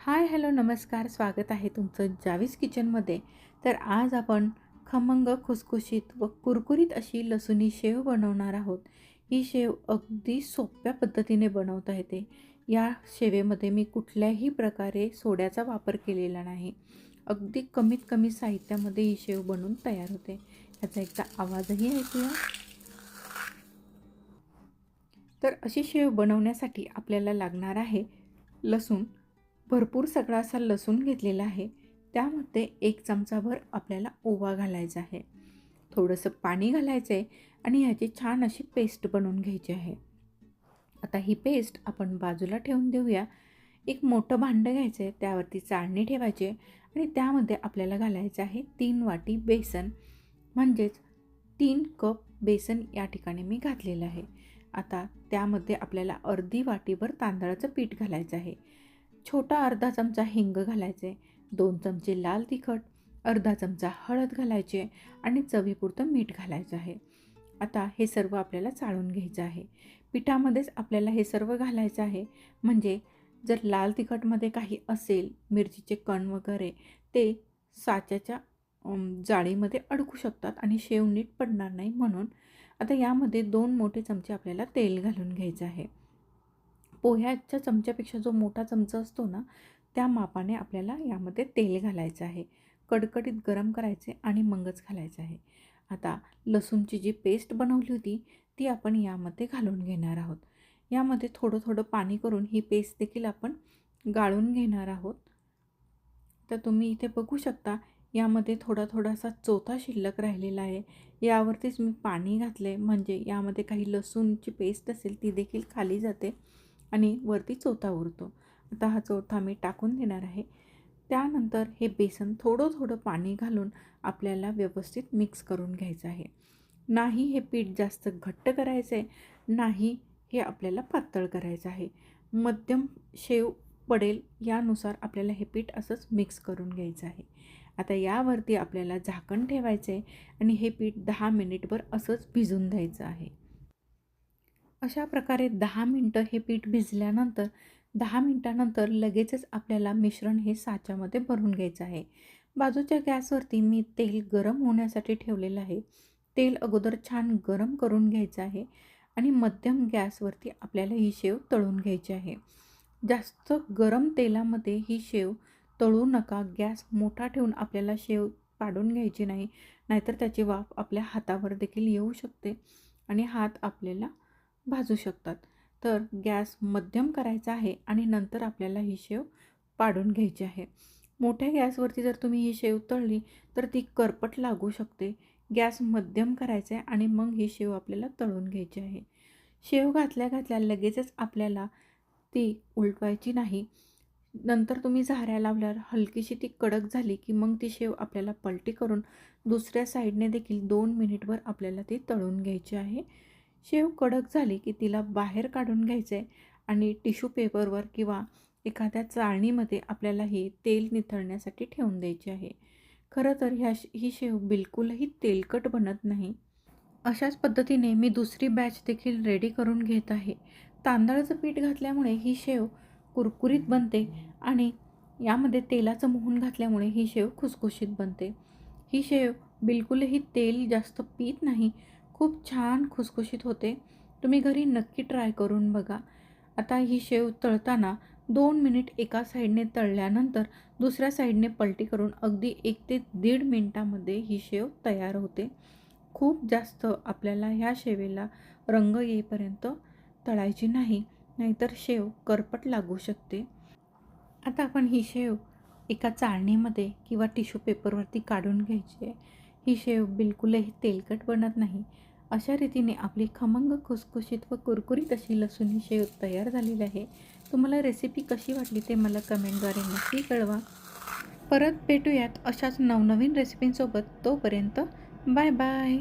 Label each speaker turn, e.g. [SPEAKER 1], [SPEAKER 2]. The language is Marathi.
[SPEAKER 1] हाय हॅलो नमस्कार. स्वागत आहे तुमचं जावीस किचनमध्ये. तर आज आपण खमंग खुसखुशीत व कुरकुरीत अशी लसुणी शेव बनवणार आहोत. ही शेव अगदी सोप्या पद्धतीने बनवता येते. या शेवेमध्ये मी कुठल्याही प्रकारे सोड्याचा वापर केलेला नाही. अगदी कमीत कमी साहित्यामध्ये ही शेव बनवून तयार होते. याचा एकदा आवाजही ऐकूया. तर अशी शेव बनवण्यासाठी आपल्याला लागणार आहे लसूण. भरपूर सगळा असा लसूण घेतलेला आहे. त्यामध्ये एक चमचाभर आपल्याला ओवा घालायचा आहे. थोडंसं पाणी घालायचं आहे आणि ह्याची छान अशी पेस्ट बनवून घ्यायची आहे. आता ही पेस्ट आपण बाजूला ठेवून देऊया. एक मोठं भांडं घ्यायचं आहे त्यावरती चाळणी ठेवायची आहे आणि त्यामध्ये आपल्याला घालायचं आहे तीन वाटी बेसन. म्हणजेच तीन कप बेसन या ठिकाणी मी घातलेलं आहे. आता त्यामध्ये आपल्याला अर्धी वाटीभर तांदळाचं पीठ घालायचं आहे. छोटा अर्धा चमचा हिंग घालायचे दोन चमचे लाल तिखट अर्धा चमचा हळद घालायचे आणि चवीपुरतं मीठ घालायचं आहे. आता हे सर्व आपल्याला चाळून घ्यायचं आहे. पिठामध्येच आपल्याला हे सर्व घालायचं आहे. म्हणजे जर लाल तिखटमध्ये काही असेल मिरचीचे कण वगैरे ते साच्याच्या जाळीमध्ये अडकू शकतात आणि शेव नीट पडणार नाही म्हणून आता यामध्ये दोन मोठे चमचे आपल्याला तेल घालून घ्यायचं आहे. पोह्याच्या चमच्यापेक्षा जो मोठा चमचा असतो ना त्या मापाने आपल्याला यामध्ये तेल घालायचं आहे. कडकडीत गरम करायचे आणि मगच घालायचं आहे. आता लसूणची जी पेस्ट बनवली होती ती आपण यामध्ये घालून घेणार आहोत. यामध्ये थोडं थोडं पाणी करून ही पेस्ट देखील आपण गाळून घेणार आहोत. तर तुम्ही इथे बघू शकता यामध्ये थोडा थोडासा चोथा शिल्लक राहिलेला आहे. यावरतीच मी पाणी घातले म्हणजे यामध्ये काही लसूणची पेस्ट असेल ती देखील खाली जाते. आणि वरती चोथा उरतो. आता हा चौथा मी टाकून देणार आहे. त्यानंतर हे बेसन थोडं थोडं पाणी घालून आपल्याला व्यवस्थित मिक्स करून घ्यायचं आहे. नाही हे पीठ जास्त घट्ट करायचं आहे नाही हे आपल्याला पातळ करायचं आहे. मध्यम शेव पडेल यानुसार आपल्याला हे पीठ असंच मिक्स करून घ्यायचं आहे. आता यावरती आपल्याला झाकण ठेवायचं आहे आणि हे पीठ दहा मिनिटभर असंच भिजून द्यायचं आहे. अशा प्रकारे दहा मिनटं हे पीठ भिजल्यानंतर दहा मिनटानंतर लगेचच आपल्याला मिश्रण हे साच्यामध्ये भरून घ्यायचं आहे. बाजूच्या गॅसवरती मी तेल गरम होण्यासाठी ठेवलेलं आहे. तेल अगोदर छान गरम करून घ्यायचं आहे आणि मध्यम गॅसवरती आपल्याला ही शेव तळून घ्यायची आहे. जास्त गरम तेलामध्ये ही शेव तळू नका. गॅस मोठा ठेवून आपल्याला शेव पाडून घ्यायची नाही नाहीतर त्याची वाफ आपल्या हातावर देखील येऊ शकते आणि हात आपल्याला भाजू शकतात. तर गॅस मध्यम करायचा आहे आणि नंतर आपल्याला ही शेव पाडून घ्यायची आहे. मोठ्या गॅसवरती जर तुम्ही ही शेव तळली तर ती करपट लागू शकते. गॅस मध्यम करायचा आहे आणि मग ही शेव आपल्याला तळून घ्यायची आहे. शेव घातल्या घातल्या लगेचच आपल्याला ती उलटवायची नाही. नंतर तुम्ही झाऱ्या लावल्यावर हलकीशी ती कडक झाली की मग ती शेव आपल्याला पलटी करून दुसऱ्या साईडने देखील दोन मिनिटभर आपल्याला ती तळून घ्यायची आहे. शेव कडक झाली की तिला बाहेर काढून घ्यायचं आहे आणि टिश्यू पेपरवर किंवा एखाद्या चाळणीमध्ये आपल्याला हे तेल निथळण्यासाठी ठेवून द्यायची आहे. खरं तर ह्या ही शेव बिलकुलही तेलकट बनत नाही. अशाच पद्धतीने मी दुसरी बॅच देखील रेडी करून घेत आहे. तांदळाचं पीठ घातल्यामुळे ही शेव कुरकुरीत बनते आणि यामध्ये तेलाचं मोहन घातल्यामुळे ही शेव खुसखुशीत बनते. ही शेव बिलकुलही तेल जास्त पीत नाही खूप छान खुसखुशीत होते. तुम्ही घरी नक्की ट्राय करून बघा. आता ही शेव तळताना दोन मिनिट एका साईडने तळल्यानंतर दुसऱ्या साईडने पलटी करून अगदी एक ते दीड मिनटामध्ये ही शेव तयार होते. खूप जास्त आपल्याला ह्या शेवेला रंग येईपर्यंत तळायची नाही नाहीतर शेव करपट लागू शकते. आता आपण ही शेव एका चाळणीमध्ये किंवा टिश्यू पेपरवरती काढून घ्यायची आहे. ही शेव बिलकुलही तेलकट बनत नाही. अशा रीतीने आपली खमंग खुसखुशीत व कुरकुरीत अशी लसूण ही शेव तयार झालेली आहे. तुम्हाला रेसिपी कशी वाटली ते मला कमेंटद्वारे नक्की कळवा. परत भेटूयात अशाच नवनवीन रेसिपींसोबत तोपर्यंत बाय बाय